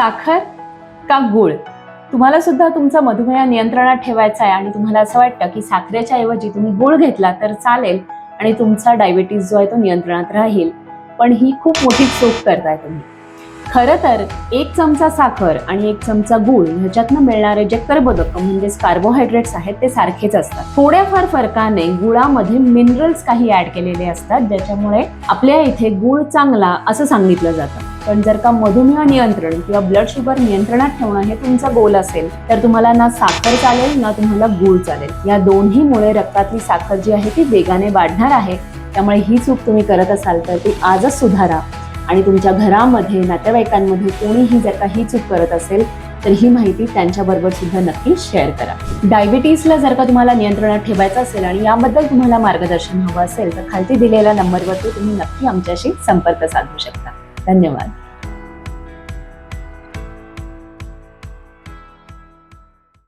साखर का गुळ? तुम्हाला सुद्धा तुमचा मधुमेह नियंत्रणात ठेवायचा आहे आणि तुम्हाला असं वाटतं की साखरेच्या ऐवजी तुम्ही गुळ घेतला तर चालेल आणि तुमचा डायबिटीज जो आहे तो नियंत्रणात राहील. पण ही खूप मोठी चूक करताय तुम्ही. खरं तर एक चमचा साखर आणि एक चमचा गूळ ह्याच्यातनं मिळणारे जे कर्बोदक म्हणजेच कार्बोहायड्रेट्स आहेत ते सारखेच असतात. थोड्याफार फरकाने गुळामध्ये मिनरल्स काही ऍड केलेले असतात ज्याच्यामुळे आपल्या इथे गुळ चांगला असं सांगितलं जातं. पण जर का मधुमेह नियंत्रण किंवा ब्लड शुगर नियंत्रणात ठेवणं हे तुमचा गोल असेल तर तुम्हाला ना साखर चालेल ना तुम्हाला गूळ चालेल. या दोन्हीमुळे रक्तातली साखर जी आहे ती वेगाने वाढणार आहे. त्यामुळे ही चूक तुम्ही करत असाल तर ती आजच सुधारा. आणि तुमच्या घरामध्ये नातेवाईकांमध्ये कोणीही जर का ही चूक करत असेल तर ही माहिती त्यांच्याबरोबर सुद्धा नक्की शेअर करा. डायबिटीसला जर का तुम्हाला नियंत्रणात ठेवायचं असेल आणि याबद्दल तुम्हाला मार्गदर्शन हवं असेल तर खालती दिलेल्या नंबरवरती तुम्ही नक्की आमच्याशी संपर्क साधू शकता. धन्यवाद.